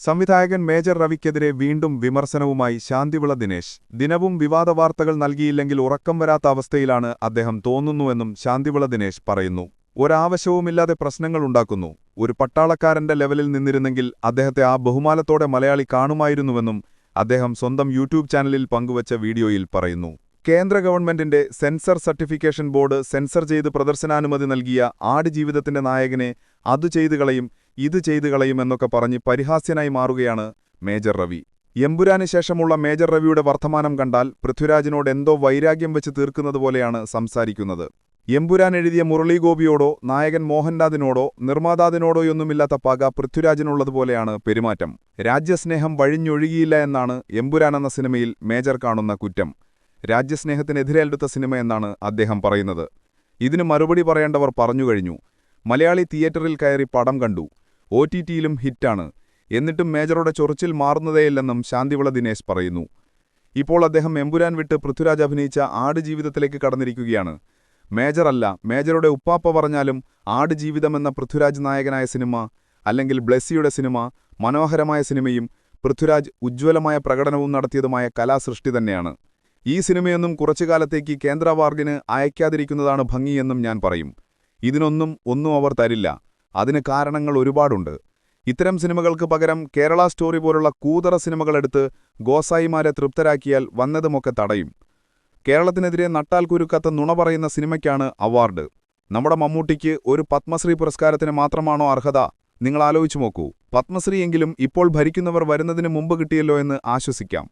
സംവിധായകൻ മേജർ റവിക്കെതിരെ വീണ്ടും വിമർശനവുമായി ശാന്തിവിള ദിനേശ്. ദിനവും വിവാദ വാർത്തകൾ നൽകിയില്ലെങ്കിൽ ഉറക്കം വരാത്ത അവസ്ഥയിലാണ് അദ്ദേഹം തോന്നുന്നുവെന്നും ശാന്തിവിള ദിനേശ് പറയുന്നു. ഒരാവശ്യവുമില്ലാതെ പ്രശ്നങ്ങളുണ്ടാക്കുന്നു ഒരു പട്ടാളക്കാരന്റെ ലെവലിൽ നിന്നിരുന്നെങ്കിൽ അദ്ദേഹത്തെ ആ ബഹുമാനത്തോടെ മലയാളി കാണുമായിരുന്നുവെന്നും അദ്ദേഹം സ്വന്തം യൂട്യൂബ് ചാനലിൽ പങ്കുവച്ച വീഡിയോയിൽ പറയുന്നു. കേന്ദ്ര ഗവൺമെന്റിന്റെ സെൻസർ സർട്ടിഫിക്കേഷൻ ബോർഡ് സെൻസർ ചെയ്ത് പ്രദർശനാനുമതി നൽകിയ ആടുജീവിതത്തിന്റെ നായകനെ അത് ചെയ്തു കളയും ഇത് ചെയ്തു കളയും എന്നൊക്കെ പറഞ്ഞ് പരിഹാസ്യനായി മാറുകയാണ് മേജർ റവി എമ്പുരാന് ശേഷമുള്ള മേജർ റവിയുടെ വർത്തമാനം കണ്ടാൽ പൃഥ്വിരാജിനോട് എന്തോ വൈരാഗ്യം വെച്ച് തീർക്കുന്നതുപോലെയാണ് സംസാരിക്കുന്നത്. എമ്പുരാൻ എഴുതിയ മുരളീഗോപിയോടോ നായകൻ മോഹൻലാദിനോടോ നിർമ്മാതാദിനോടോയൊന്നുമില്ലാത്ത പക പൃഥ്വിരാജിനുള്ളതുപോലെയാണ് പെരുമാറ്റം. രാജ്യസ്നേഹം വഴിഞ്ഞൊഴുകിയില്ല എന്നാണ് എമ്പുരാൻ എന്ന സിനിമയിൽ മേജർ കാണുന്ന കുറ്റം. രാജ്യസ്നേഹത്തിനെതിരെ എടുത്ത സിനിമ എന്നാണ് അദ്ദേഹം പറയുന്നത്. ഇതിന് മറുപടി പറയേണ്ടവർ പറഞ്ഞുകഴിഞ്ഞു മലയാളി തിയേറ്ററിൽ കയറി പടം കണ്ടു. ഒ ടി ടിയിലും ഹിറ്റാണ്. എന്നിട്ടും മേജറുടെ ചൊറിച്ചിൽ മാറുന്നതേയില്ലെന്നും ശാന്തിവിള ദിനേശ് പറയുന്നു. ഇപ്പോൾ അദ്ദേഹം എമ്പുരാൻ വിട്ട് പൃഥ്വിരാജ് അഭിനയിച്ച ആട് ജീവിതത്തിലേക്ക് കടന്നിരിക്കുകയാണ്. മേജറല്ല മേജറുടെ ഉപ്പാപ്പ പറഞ്ഞാലും ആട് ആടുജീവിതമെന്ന പൃഥ്വിരാജ് നായകനായ സിനിമ അല്ലെങ്കിൽ ബ്ലെസ്സിയുടെ സിനിമ മനോഹരമായ സിനിമയും പൃഥ്വിരാജ് ഉജ്ജ്വലമായ പ്രകടനവും നടത്തിയതുമായ കലാസൃഷ്ടി തന്നെയാണ്. ഈ സിനിമയൊന്നും കുറച്ചു കാലത്തേക്ക് കേന്ദ്രവാർഗിന് അയക്കാതിരിക്കുന്നതാണ് ഭംഗിയെന്നും ഞാൻ പറയും. ഇതിനൊന്നും ഒന്നും അവർ തരില്ല. അതിന് കാരണങ്ങൾ ഒരുപാടുണ്ട്. ഇത്തരം സിനിമകൾക്ക് പകരം കേരള സ്റ്റോറി പോലുള്ള കൂതറ സിനിമകളെടുത്ത് ഗോസായിമാരെ തൃപ്തരാക്കിയാൽ വന്നതുമൊക്കെ തടയും. കേരളത്തിനെതിരെ നട്ടാൽ കുരുക്കാത്ത നുണ പറയുന്ന സിനിമയ്ക്കാണ് അവാർഡ്. നമ്മുടെ മമ്മൂട്ടിക്ക് ഒരു പത്മശ്രീ പുരസ്കാരത്തിന് മാത്രമാണോ അർഹത? നിങ്ങൾ ആലോചിച്ചു നോക്കൂ. പത്മശ്രീയെങ്കിലും ഇപ്പോൾ ഭരിക്കുന്നവർ വരുന്നതിന് മുമ്പ് കിട്ടിയല്ലോ എന്ന് ആശ്വസിക്കാം.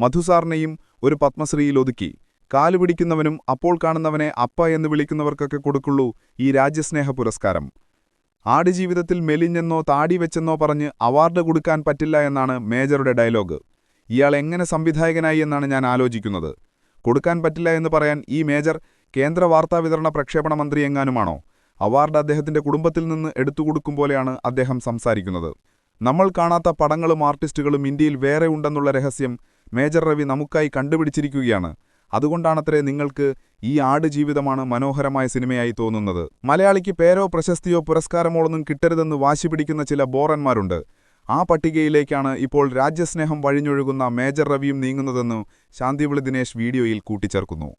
മധുസാറിനെയും ഒരു പത്മശ്രീയിൽ ഒതുക്കി. കാലുപിടിക്കുന്നവനും അപ്പോൾ കാണുന്നവനെ അപ്പ എന്ന് വിളിക്കുന്നവർക്കൊക്കെ കൊടുക്കുള്ളൂ ഈ രാജ്യസ്നേഹ പുരസ്കാരം. ആടുജീവിതത്തിൽ മെലിഞ്ഞെന്നോ താടി വെച്ചെന്നോ പറഞ്ഞ് അവാർഡ് കൊടുക്കാൻ പറ്റില്ല എന്നാണ് മേജറുടെ ഡയലോഗ്. ഇയാൾ എങ്ങനെ സംവിധായകനായി എന്നാണ് ഞാൻ ആലോചിക്കുന്നത്. കൊടുക്കാൻ പറ്റില്ല എന്ന് പറയാൻ ഈ മേജർ കേന്ദ്ര വാർത്താവിതരണ പ്രക്ഷേപണ മന്ത്രി എങ്ങാനുമാണോ? അവാർഡ് അദ്ദേഹത്തിന്റെ കുടുംബത്തിൽ നിന്ന് എടുത്തുകൊടുക്കും പോലെയാണ് അദ്ദേഹം സംസാരിക്കുന്നത്. നമ്മൾ കാണാത്ത പടങ്ങളും ആർട്ടിസ്റ്റുകളും ഇന്ത്യയിൽ വേറെ ഉണ്ടെന്നുള്ള രഹസ്യം മേജർ രവി നമുക്കായി കണ്ടുപിടിച്ചിരിക്കുകയാണ്. അതുകൊണ്ടാണത്രേ നിങ്ങൾക്ക് ഈ ആട് ജീവിതമാണ് മനോഹരമായ സിനിമയായി തോന്നുന്നത്. മലയാളിക്ക് പേരോ പ്രശസ്തിയോ പുരസ്കാരമോളൊന്നും കിട്ടരുതെന്ന് വാശി പിടിക്കുന്ന ചില ബോറന്മാരുണ്ട്. ആ പട്ടികയിലേക്കാണ് ഇപ്പോൾ രാജ്യസ്നേഹം വഴിഞ്ഞൊഴുകുന്ന മേജർ രവിയും നീങ്ങുന്നതെന്ന് ശാന്തിവിളി ദിനേശ് വീഡിയോയിൽ കൂട്ടിച്ചേർക്കുന്നു.